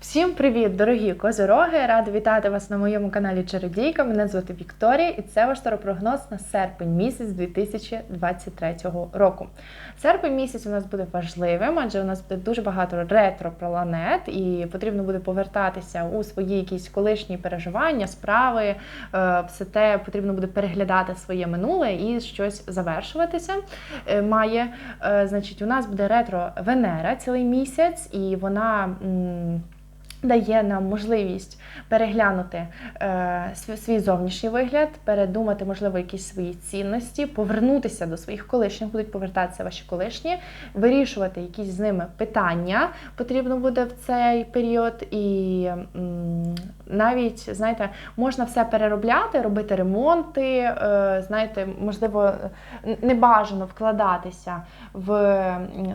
Всім привіт, дорогі козороги! Рада вітати вас на моєму каналі Чародійка. Мене звати Вікторія, і це ваш таропрогноз на серпень місяць 2023 року. Серпень місяць у нас буде важливим, адже у нас буде дуже багато ретро-планет, і потрібно буде повертатися у свої якісь колишні переживання, справи, е, все те потрібно буде переглядати своє минуле і щось завершуватися. Е, Має, Е, значить, у нас буде ретро Венера цілий місяць, і вона. Дає нам можливість переглянути е, свій зовнішній вигляд, передумати, можливо, якісь свої цінності, повернутися до своїх колишніх, будуть повертатися ваші колишні, вирішувати якісь з ними питання потрібно буде в цей період. І м, навіть, знаєте, можна все переробляти, робити ремонти, е, знаєте, можливо, не бажано вкладатися в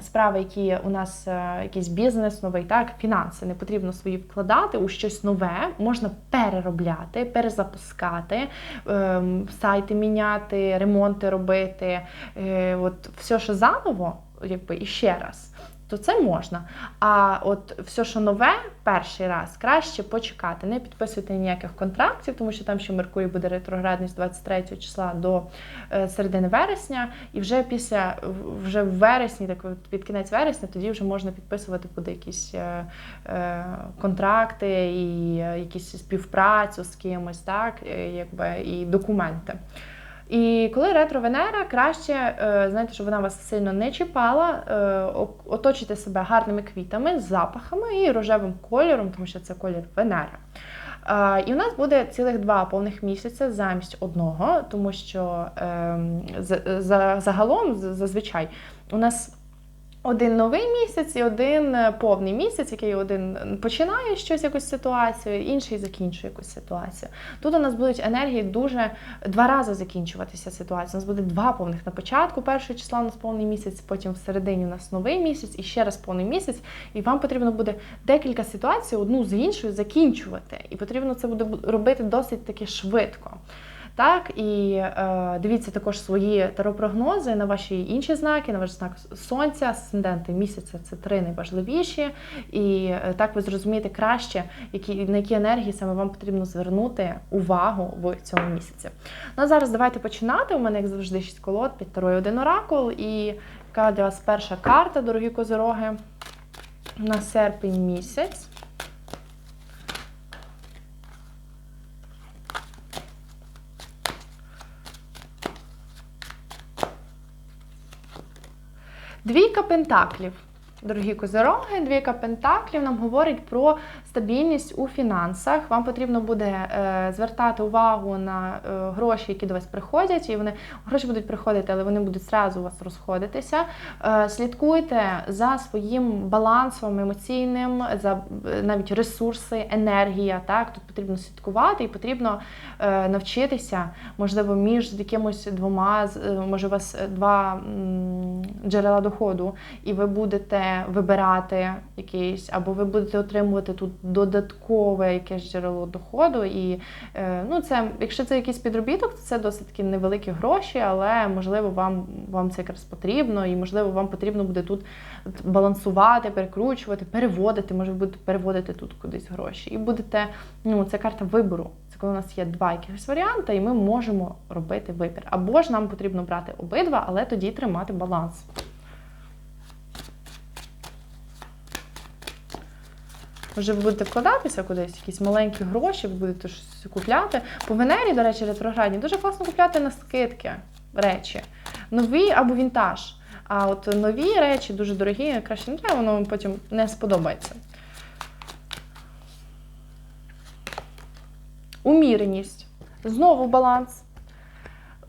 справи, які у нас е, якийсь бізнес новий, так, фінанси. Не потрібно свої вкладати у щось нове, можна переробляти, перезапускати, сайти міняти, ремонти робити. Е, От все, що заново, якби і ще раз. То це можна. А от все, що нове, перший раз краще почекати. Не підписуйте ніяких контрактів, тому що там ще Меркурій буде ретроградний з 23 числа до е, середини вересня, і вже після вже в вересні, так під кінець вересня, тоді вже можна підписувати буде якісь е, е, контракти і е, якісь співпрацю з кимось, так е, якби і документи. І коли ретро Венера, краще е, знаєте, щоб вона вас сильно не чіпала, оточити себе гарними квітами, запахами і рожевим кольором, тому що це колір Венера. Е, І у нас буде цілих два повних місяця замість одного, тому що ем, за- загалом зазвичай у нас. Один новий місяць і один е, повний місяць, який один починає щось, якусь ситуацію, інший закінчує якусь ситуацію. Тут у нас будуть енергії дуже два рази закінчуватися ситуація. У нас буде два повних на початку першого числа у нас повний місяць, потім в середині у нас новий місяць і ще раз повний місяць. І вам потрібно буде декілька ситуацій одну з іншою закінчувати. І потрібно це буде робити досить таки швидко. Так, і е, дивіться також свої таропрогнози на ваші інші знаки, на ваш знак сонця, асценденти місяця це три найважливіші. І е, так ви зрозумієте краще, які, на які енергії саме вам потрібно звернути увагу в цьому місяці. Ну а зараз давайте починати. У мене, як завжди, шість колод, під тарою один оракул. І яка для вас перша карта, дорогі козороги, на серпень місяць. Двійка пентаклів. Дорогі козороги, двійка пентаклів нам говорить про стабільність у фінансах. Вам потрібно буде е, звертати увагу на е, гроші, які до вас приходять, і вони гроші будуть приходити, але вони будуть зразу у вас розходитися. Е, слідкуйте за своїм балансом емоційним, за навіть ресурси, енергія. Так тут потрібно слідкувати і потрібно навчитися, можливо, між якимось двома може у вас два джерела доходу, і ви будете вибирати якийсь, або ви будете отримувати тут додаткове якесь джерело доходу. І е, ну, це, якщо це якийсь підробіток, то це досить таки невеликі гроші, але можливо вам, вам це якраз потрібно, і можливо вам потрібно буде тут балансувати, перекручувати, переводити. Може, ви будете переводити тут кудись гроші. І будете, ну, це карта вибору. Це коли у нас є два якихось варіанти, і ми можемо робити вибір. Або ж нам потрібно брати обидва, але тоді тримати баланс. Може, ви будете вкладатися кудись, якісь маленькі гроші, ви будете щось купляти. По Венері, до речі, ретроградні, дуже класно купляти на скидки речі. Нові або вінтаж. А от нові речі дуже дорогі, краще не треба, воно вам потім не сподобається. Уміреність. Знову баланс.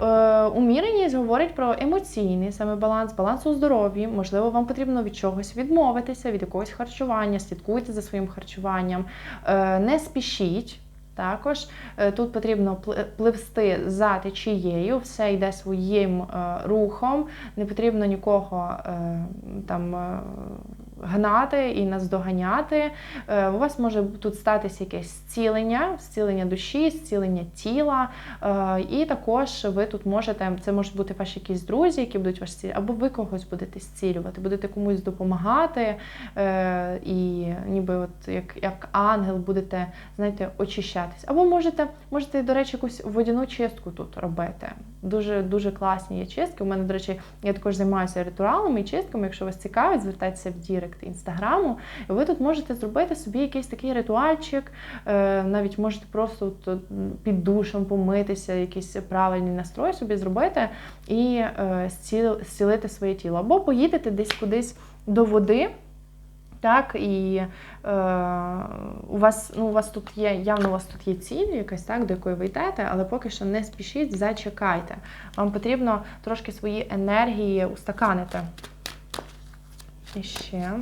Е, уміреність говорить про емоційний саме баланс, баланс у здоров'ї. Можливо, вам потрібно від чогось відмовитися, від якогось харчування, слідкуйте за своїм харчуванням, Е, не спішіть. Також Е, тут потрібно пливсти за течією, все йде своїм рухом, не потрібно нікого там гнати і наздоганяти. Е, У вас може тут статися якесь зцілення, зцілення душі, зцілення тіла. Е, І також ви тут можете, це можуть бути ваші якісь друзі, які будуть вас зцілювати, або ви когось будете зцілювати, будете комусь допомагати, е, і ніби от як, як ангел будете, знаєте, очищатись. Або можете, можете, до речі, якусь водяну чистку тут робити. Дуже дуже класні є чистки. У мене, до речі, я також займаюся ритуалами і чистками. Якщо вас цікавить, звертайтеся в Дірект інстаграму. І ви тут можете зробити собі якийсь такий ритуальчик, е, навіть можете просто от, під душем помитися, якийсь правильний настрой собі зробити і е, зцілити своє тіло. Або поїдете десь кудись до води. Так, і е, у вас ну, у вас тут є, явно у вас тут є ціль якась, так, до якої ви йдете, але поки що не спішіть, зачекайте. Вам потрібно трошки свої енергії устаканити. Ще.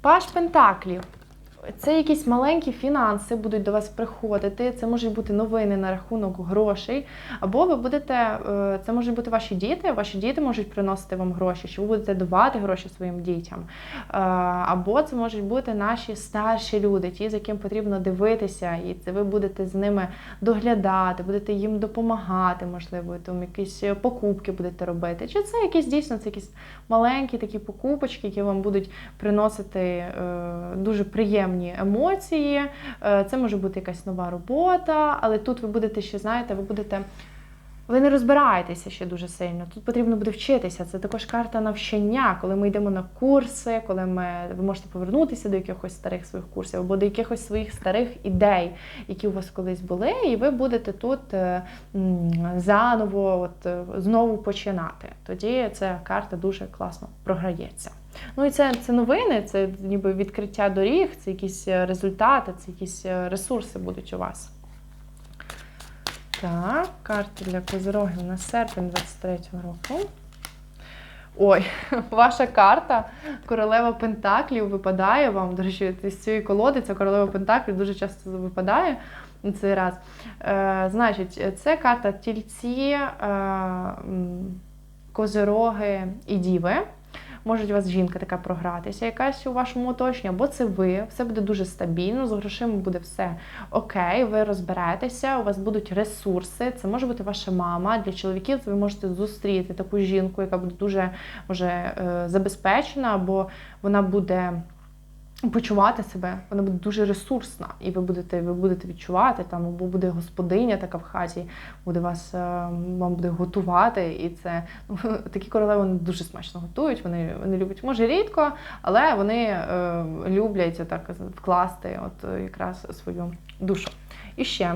Паш Пентаклів. Це якісь маленькі фінанси будуть до вас приходити. Це можуть бути новини на рахунок грошей. Або ви будете, е, це можуть бути ваші діти, ваші діти можуть приносити вам гроші, чи ви будете давати гроші своїм дітям. Е, Або це можуть бути наші старші люди, ті, з яким потрібно дивитися, і це ви будете з ними доглядати, будете їм допомагати, можливо, там якісь покупки будете робити. Чи це якісь дійсно це якісь маленькі такі покупочки, які вам будуть приносити е, дуже приємні емоції. Е, Це може бути якась нова робота, але тут ви будете ще, знаєте, ви будете. Ви не розбираєтеся ще дуже сильно. Тут потрібно буде вчитися. Це також карта навчання, коли ми йдемо на курси, коли ми ви можете повернутися до якихось старих своїх курсів або до якихось своїх старих ідей, які у вас колись були, і ви будете тут е, заново, от е, знову починати. Тоді ця карта дуже класно програється. Ну і це, це новини, це ніби відкриття доріг, це якісь е, результати, це якісь е, ресурси будуть у вас. Так, карти для козирогів на серпень 23-го року. Ой, ваша карта королева Пентаклів випадає вам. До речі, з цієї колоди ця королева Пентаклів дуже часто випадає цей раз. Е, значить, це карта тільці, е, козироги і діви. Може у вас жінка така програтися, якась у вашому оточенні, або це ви. Все буде дуже стабільно, з грошима буде все окей, ви розберетеся, у вас будуть ресурси. Це може бути ваша мама. Для чоловіків ви можете зустріти таку жінку, яка буде дуже може, е, забезпечена, або вона буде. Почувати себе, вона буде дуже ресурсна, і ви будете ви будете відчувати там, буде господиня така в хаті, буде вас е, вам буде готувати. І це ну, такі королеви вони дуже смачно готують. Вони вони люблять, може рідко, але вони е, люблять так вкласти от якраз свою душу. І ще.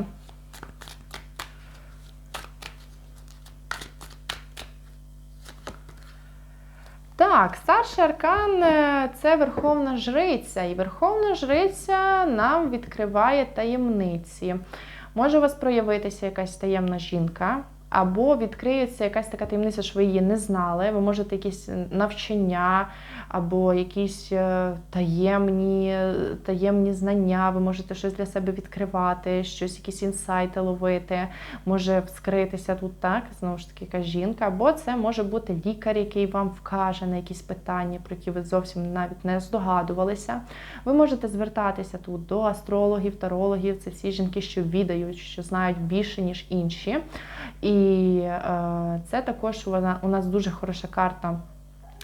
Так, старший аркан е, це Верховна Жриця, і Верховна Жриця нам відкриває таємниці. Може у вас проявитися якась таємна жінка, або відкриється якась така таємниця, що ви її не знали. Ви можете якісь навчання, або якісь е, таємні, таємні знання, ви можете щось для себе відкривати, щось, якісь інсайти ловити, може вскритися тут так, знову ж таки, якась жінка, або це може бути лікар, який вам вкаже на якісь питання, про які ви зовсім навіть не здогадувалися. Ви можете звертатися тут до астрологів, тарологів, це всі жінки, що відають, що знають більше, ніж інші. І е, це також вона, у нас дуже хороша карта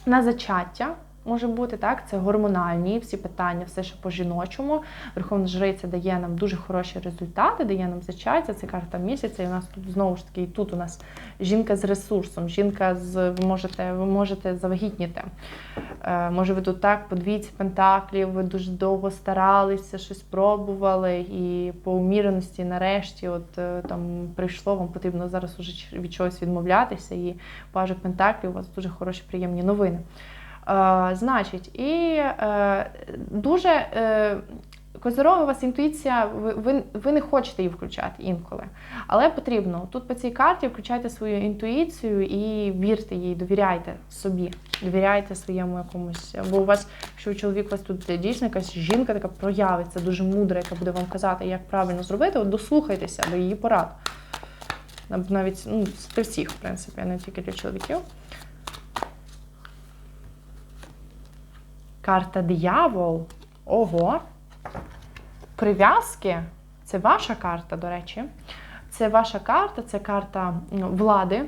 на зачаття. Може бути так, це гормональні всі питання, все, що по жіночому. Верховна жриця дає нам дуже хороші результати, дає нам зачаття. Це карта місяця. І у нас тут знову ж таки, і тут у нас жінка з ресурсом, жінка з ви можете, ви можете завагітніти. Е, може, ви тут так по двійці пентаклів, ви дуже довго старалися, щось пробували, і по уміреності, нарешті, от е, там прийшло, вам потрібно зараз уже від чогось відмовлятися. І паже Пентаклів, у вас дуже хороші, приємні новини. Е, значить, і е, дуже е, козороги у вас інтуїція, ви, ви не хочете її включати інколи. Але потрібно тут по цій карті включайте свою інтуїцію і вірте їй, довіряйте собі, довіряйте своєму якомусь. Бо у вас, якщо чоловік у вас тут дійсно якась жінка така проявиться, дуже мудра, яка буде вам казати, як правильно зробити, от дослухайтеся до її порад. Навіть ну, для всіх, в принципі, а не тільки для чоловіків. Карта диявол. Ого. Прив'язки. Це ваша карта, до речі. Це ваша карта, це карта ну, влади.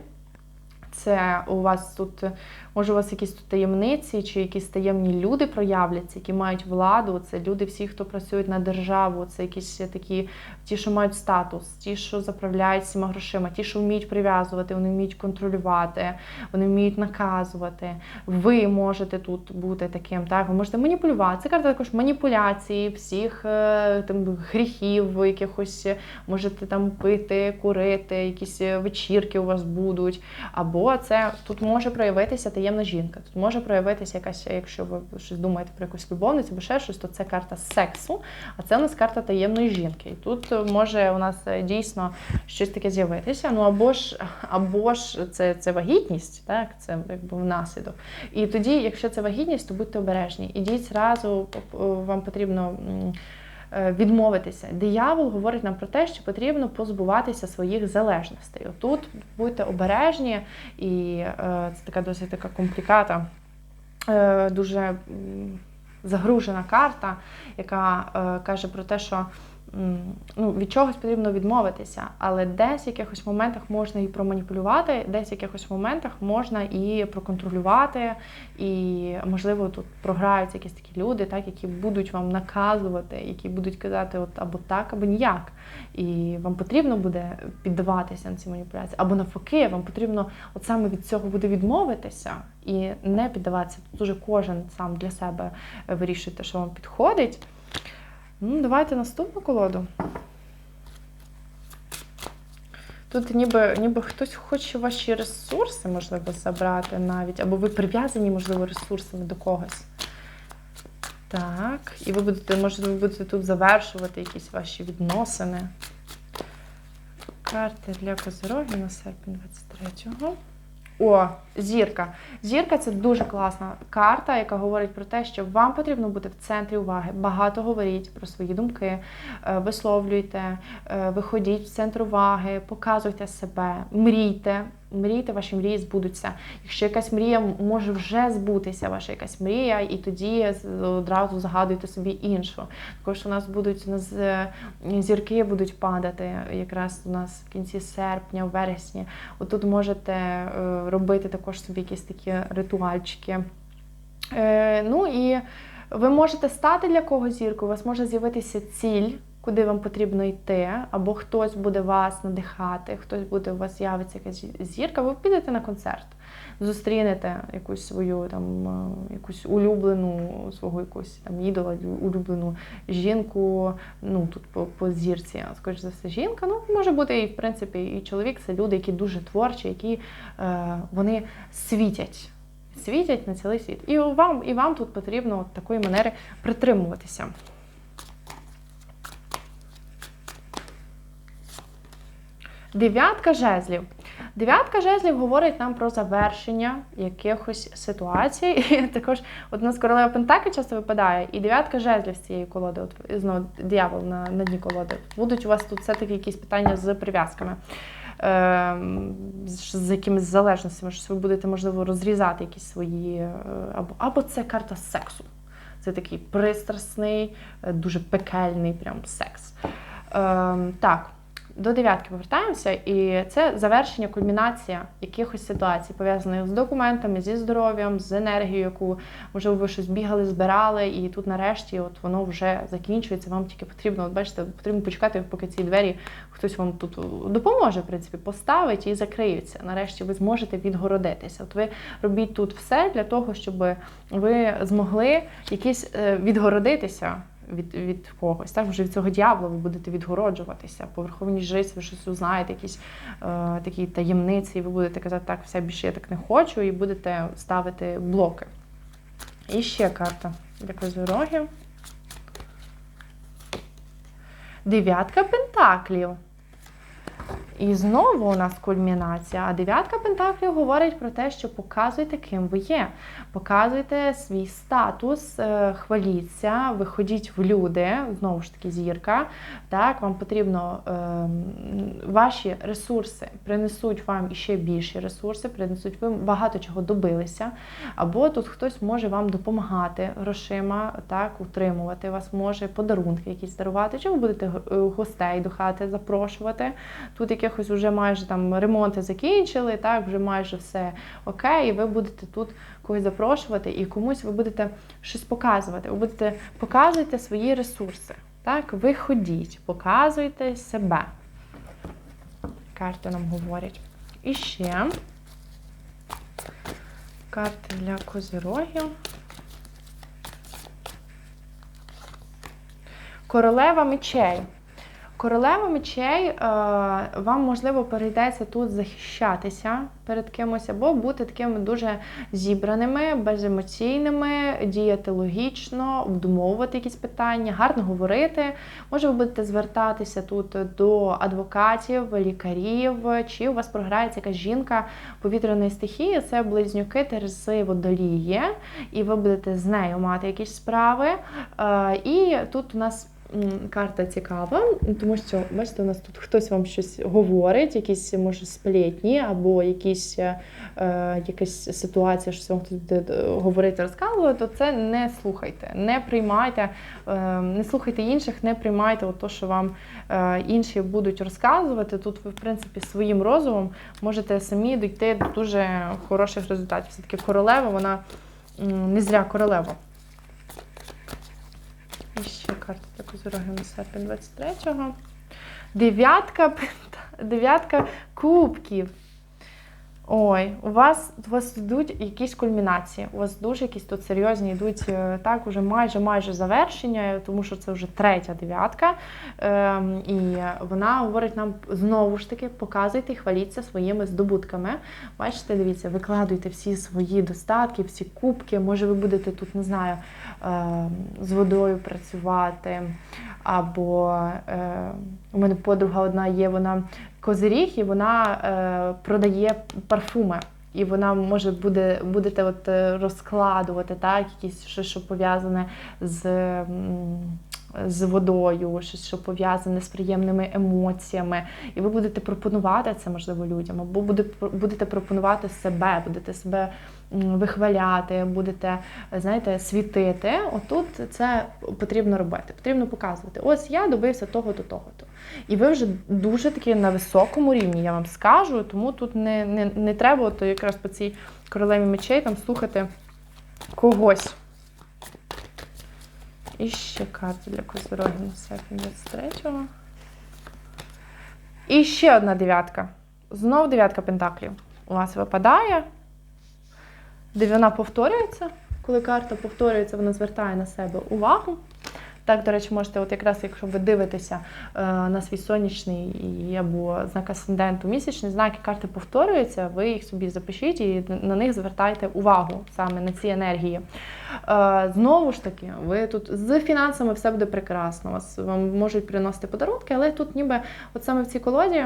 Це у вас тут, е, може, у вас якісь тут таємниці, чи якісь таємні люди проявляться, які мають владу. Це люди, всі, хто працюють на державу, це якісь такі, ті, що мають статус, ті, що заправляють всіма грошима, ті, що вміють прив'язувати, вони вміють контролювати, вони вміють наказувати. Ви можете тут бути таким, так, ви можете маніпулювати. Це карта також маніпуляції, всіх е, там гріхів, якихось можете там пити, курити, якісь вечірки у вас будуть. Або це тут може проявитися таємна жінка. Тут може проявитися якась, якщо ви щось думаєте про якусь любовницю або ще щось, то це карта сексу, а це у нас карта таємної жінки. І тут е, може у нас е, дійсно щось таке з'явитися. Ну або ж, або ж це, це вагітність, так, це якби внаслідок. І тоді, якщо це вагітність, то будьте обережні. Ідіть зразу, е, вам потрібно. Е, Відмовитися. Диявол говорить нам про те, що потрібно позбуватися своїх залежностей. Тут будьте обережні, і е, це така досить така компліката, е, дуже загружена карта, яка каже про те, що ну, від чогось потрібно відмовитися, але десь в якихось моментах можна і проманіпулювати, десь в якихось моментах можна і проконтролювати, і можливо тут програються якісь такі люди, так, які будуть вам наказувати, які будуть казати от або так, або ніяк. І вам потрібно буде піддаватися на ці маніпуляції, або навпаки, вам потрібно от саме від цього буде відмовитися і не піддаватися. Тут уже кожен сам для себе вирішує те, що вам підходить. Ну, давайте наступну колоду. Тут ніби, ніби хтось хоче ваші ресурси, можливо, забрати навіть, або ви прив'язані, можливо, ресурсами до когось. Так, і ви будете, може, ви будете тут завершувати якісь ваші відносини. Карти для козирогів на серпень 23-го. О, зірка. Зірка це дуже класна карта, яка говорить про те, що вам потрібно бути в центрі уваги. Багато говоріть про свої думки, е, висловлюйте, е, виходіть в центр уваги, показуйте себе, мрійте. Мрійте, ваші мрії збудуться. Якщо якась мрія може вже збутися, ваша якась мрія, і тоді одразу загадуйте собі іншу. Також у нас будуть у нас е, зірки будуть падати якраз у нас в кінці серпня, в вересні. Отут можете е, робити також собі якісь такі ритуальчики. Е, Ну і ви можете стати для когось зіркою, у вас може з'явитися ціль, куди вам потрібно йти, або хтось буде вас надихати, хтось буде у вас з'явиться якась зірка, ви підете на концерт, зустрінете якусь свою там е, якусь улюблену свого якусь там ідола, улюблену жінку. Ну тут по, по зірці, скоріш за все, жінка. Ну може бути і в принципі і чоловік. Це люди, які дуже творчі, які е, вони світять. Світять на цілий світ. І вам, і вам тут потрібно от такої манери притримуватися. Дев'ятка жезлів. Дев'ятка жезлів говорить нам про завершення якихось ситуацій. І також от у нас королева Пентаклі часто випадає, і дев'ятка жезлів з цієї колоди, от знову диявол на, на дні колоди. Будуть у вас тут все-таки якісь питання з прив'язками. Ем, з з якимись залежностями, що ви будете, можливо, розрізати якісь свої, е, або, або це карта сексу. Це такий пристрасний, е, дуже пекельний прям секс. Ем, так, до дев'ятки повертаємося, і це завершення, кульмінація якихось ситуацій, пов'язаних з документами, зі здоров'ям, з енергією, яку можливо ви щось бігали, збирали, і тут нарешті от воно вже закінчується. Вам тільки потрібно, от бачите, потрібно почекати, поки ці двері хтось вам тут допоможе, в принципі, поставить і закриються. Нарешті ви зможете відгородитися. От ви робіть тут все для того, щоб ви змогли якісь е, відгородитися від, від когось. Так, вже від цього дьявола ви будете відгороджуватися. По верховній ви щось узнаєте, якісь е, такі таємниці, і ви будете казати, так, все більше я так не хочу, і будете ставити блоки. І ще карта для козирогів. Дев'ятка пентаклів. І знову у нас кульмінація. А дев'ятка пентаклів говорить про те, що показуйте, ким ви є. Показуйте свій статус, е, хваліться, виходіть в люди, знову ж таки, зірка. Так, вам потрібно е, ваші ресурси принесуть вам іще більші ресурси, принесуть ви багато чого добилися. Або тут хтось може вам допомагати грошима, так, утримувати вас, може подарунки якісь дарувати, чи ви будете е, гостей до хати запрошувати. Тут якихось вже майже там ремонти закінчили, так, вже майже все окей, і ви будете тут когось запрошувати, і комусь ви будете щось показувати. Ви будете показуйте свої ресурси. Так, ви ходіть, показуйте себе. Карти нам говорять. І ще карти для козирогів. Королева мечей. Королева мечей е, вам можливо перейдеться тут захищатися перед кимось, або бути такими дуже зібраними, беземоційними, діяти логічно, обдумовувати якісь питання, гарно говорити. Може, ви будете звертатися тут до адвокатів, лікарів, чи у вас програється якась жінка повітряної стихії, це близнюки Терези водоліє, і ви будете з нею мати якісь справи. Е, і тут у нас. Карта цікава, тому що бачите, у нас тут хтось вам щось говорить, якісь може сплетні, або якісь е, якась ситуація, що вам хтось буде е, говорити, розказувати, то це не слухайте, не приймайте, е, не слухайте інших, не приймайте от то, що вам е, інші будуть розказувати. Тут ви, в принципі, своїм розумом можете самі дійти до дуже хороших результатів. Все-таки королева, вона не зря королева. І ще карта для козороги на серпень 23-го. Дев'ятка, дев'ятка кубків. Ой, у вас, у вас йдуть якісь кульмінації. У вас дуже якісь тут серйозні йдуть е, так, уже майже майже завершення, тому що це вже третя дев'ятка. Ем, і вона говорить нам знову ж таки, показуйте і хваліться своїми здобутками. Бачите, дивіться, викладуйте всі свої достатки, всі кубки. Може, ви будете тут, не знаю, ем, з водою працювати. Або е, у мене подруга одна є, вона козиріг, і вона е, продає парфуми. І вона може буде будете от е, розкладувати так, якісь щось, що пов'язане з, з водою, щось, що пов'язане з приємними емоціями. І ви будете пропонувати це можливо людям, або буде, будете пропонувати себе, будете себе вихваляти, будете, знаєте, світити. Отут це потрібно робити. Потрібно показувати. Ось я добився того-то, того-то. І ви вже дуже таки на високому рівні, я вам скажу, тому тут не, не, не треба от якраз по цій королеві мечей там слухати когось. І ще карти для козороги на серпень 23-го. І ще одна дев'ятка. Знов дев'ятка пентаклів у вас випадає. Де вона повторюється. Коли карта повторюється, вона звертає на себе увагу. Так, до речі, можете, от якраз, якщо ви дивитеся е, на свій сонячний або знак асценденту місячний, знаки карти повторюються, ви їх собі запишіть і на них звертайте увагу саме на ці енергії. Е, знову ж таки, ви тут з фінансами все буде прекрасно. Вас вам можуть приносити подарунки, але тут ніби от саме в цій колоді.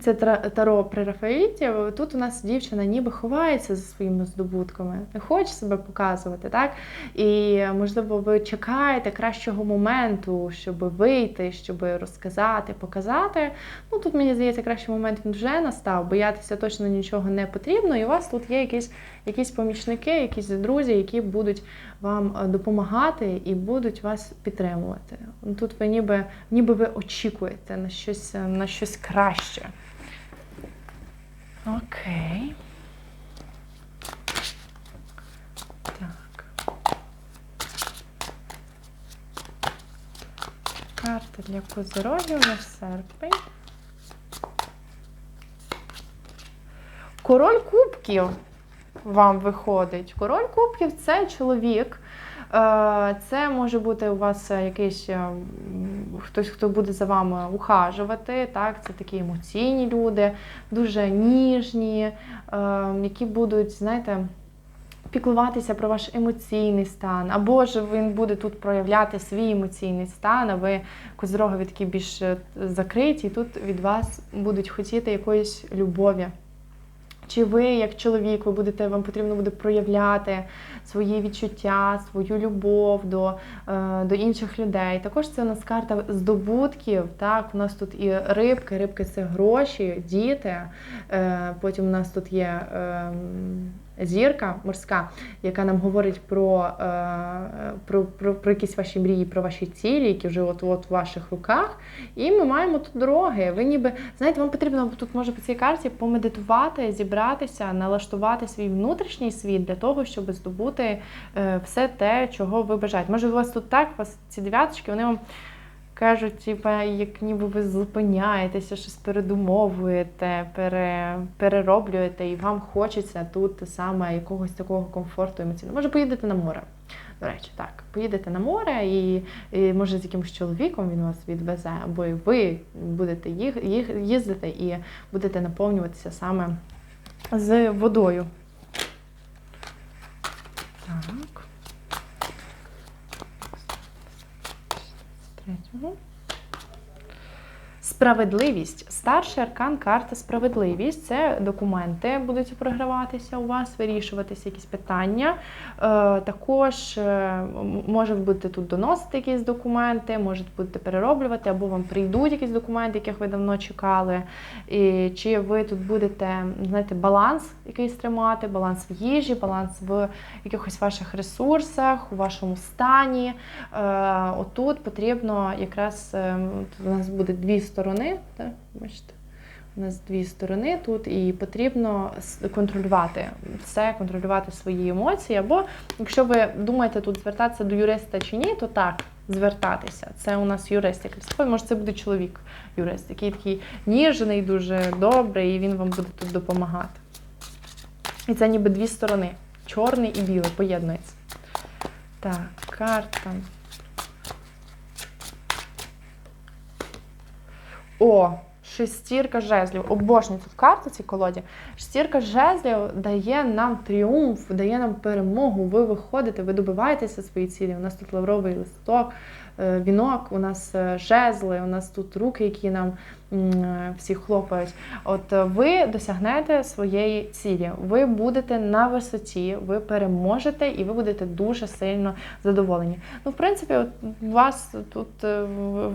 Це таро при Рафаеліті. Тут у нас дівчина ніби ховається за своїми здобутками, не хоче себе показувати, так? І можливо, ви чекаєте кращого моменту, щоб вийти, щоб розказати, показати. Ну тут мені здається, кращий момент він вже настав. Боятися точно нічого не потрібно. І у вас тут є якісь, якісь помічники, якісь друзі, які будуть вам е, допомагати і будуть вас підтримувати. Тут ви ніби, ніби ви очікуєте на щось, на щось краще. Окей. Так. Карта для козирогів на серпень. Король кубків вам виходить. Король кубків це чоловік. Е, Це може бути у вас е, якийсь е, хтось, хто буде за вами ухажувати. Так? Це такі емоційні люди, дуже ніжні, які будуть, знаєте, піклуватися про ваш емоційний стан, або ж він буде тут проявляти свій емоційний стан, а ви козорогові такі більш закриті, і тут від вас будуть хотіти якоїсь любові. Чи ви, як чоловік, ви будете, вам потрібно буде проявляти свої відчуття, свою любов до, е, до інших людей. Також це у нас карта здобутків. Так, у нас тут і рибки, рибки це гроші, діти. Е, потім у нас тут є. Зірка морська, яка нам говорить про, е, про, про, про якісь ваші мрії, про ваші цілі, які вже от от в ваших руках. І ми маємо тут дороги. Ви ніби знаєте, вам потрібно тут може по цій карті помедитувати, зібратися, налаштувати свій внутрішній світ для того, щоб здобути е, все те, чого ви бажаєте. Може, у вас тут так, у вас ці дев'яточки, вони вам. Кажуть, типа, як ніби ви зупиняєтеся, щось передумовуєте, пере, перероблюєте, і вам хочеться тут саме якогось такого комфорту емоційного. Може, поїдете на море. До речі, так, поїдете на море, і, і може з якимось чоловіком він вас відвезе, або і ви будете їх, їх їздити і будете наповнюватися саме з водою. Так. Третього. Справедливість. Старший аркан карта справедливість. Це документи будуть програватися у вас, вирішуватися якісь питання. Е, також е, може бути тут доносити якісь документи, можуть будете перероблювати, або вам прийдуть якісь документи, яких ви давно чекали. І, чи ви тут будете знаєте, баланс якийсь тримати, баланс в їжі, баланс в якихось ваших ресурсах, у вашому стані. Е, отут потрібно якраз е, у нас буде дві сторони. Так, бачите? У нас дві сторони тут, і потрібно контролювати все, контролювати свої емоції. Або якщо ви думаєте тут звертатися до юриста чи ні, то так, звертатися. Це у нас юрист якраз. Ой, Може, це буде чоловік юрист, який такий ніжний, дуже добрий, і він вам буде тут допомагати. І це ніби дві сторони: чорний і білий поєднується. Так, карта. О, шестірка жезлів. Обожнюю тут карту цій колоді. Шестірка жезлів дає нам тріумф, дає нам перемогу. Ви виходите, ви добиваєтеся своєї цілі. У нас тут лавровий листок, вінок, у нас е, жезли, у нас тут руки, які нам е, всі хлопають. От е, ви досягнете своєї цілі, ви будете на висоті, ви переможете і ви будете дуже сильно задоволені. Ну, в принципі, от у вас тут е,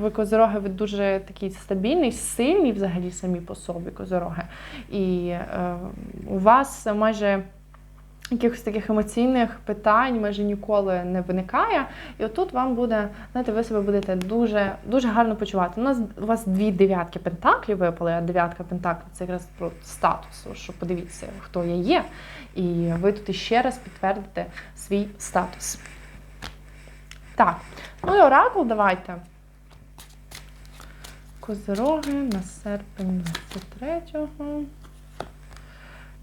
ви козороги, ви дуже такий стабільний, сильний взагалі самі по собі козороги. І е, у вас майже якихось таких емоційних питань майже ніколи не виникає. І отут вам буде, знаєте, ви себе будете дуже, дуже гарно почувати. У нас у вас дві дев'ятки пентаклів випали, а дев'ятка пентаклів це якраз про статус, що подивіться, хто я є. І ви тут іще раз підтвердите свій статус. Так, ну і оракул давайте. Козироги на серпень 23-го.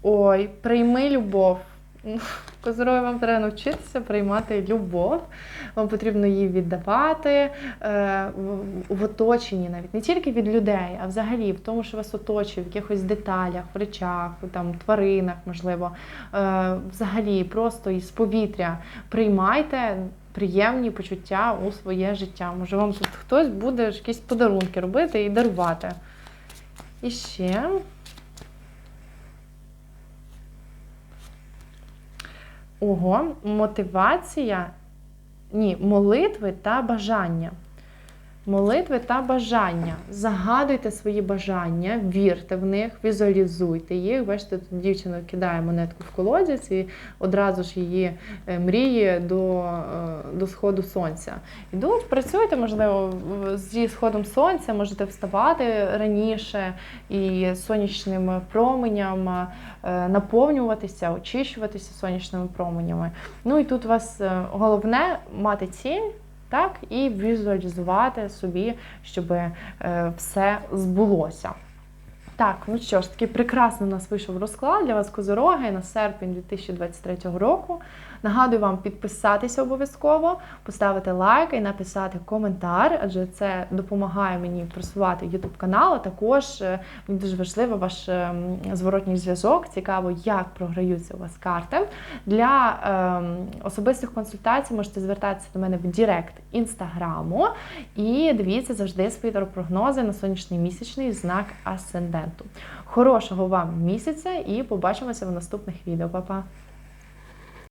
Ой, прийми любов. Козироги, вам треба навчитися приймати любов. Вам потрібно її віддавати е, в, в оточенні навіть не тільки від людей, а взагалі в тому, що вас оточує, в якихось деталях, в речах, там, тваринах, можливо. Е, взагалі, просто із повітря приймайте приємні почуття у своє життя. Може, вам тут хтось буде якісь подарунки робити і дарувати. І ще. Ого, мотивація. Ні, молитви та бажання. Молитви та бажання. Загадуйте свої бажання, вірте в них, візуалізуйте їх. Бачите, тут дівчина кидає монетку в колодязь і одразу ж її е, мріє до, е, до сходу сонця. Ідуть, працюйте, можливо, зі сходом сонця, можете вставати раніше і сонячним променям е, наповнюватися, очищуватися сонячними променями. Ну і тут у вас головне мати ціль. Так, і візуалізувати собі, щоб е, все збулося. Так, ну що ж, такий прекрасний у нас вийшов розклад для вас козороги на серпень 2023 року. Нагадую вам підписатися обов'язково, поставити лайк і написати коментар, адже це допомагає мені просувати YouTube канал. А також е, мені дуже важливо ваш ем, зворотній зв'язок. Цікаво, як програються у вас карти. Для ем, особистих консультацій можете звертатися до мене в Директ інстаграму і дивіться завжди свої прогнози на сонячний місячний знак асценденту. Хорошого вам місяця і побачимося в наступних відео. Па-па!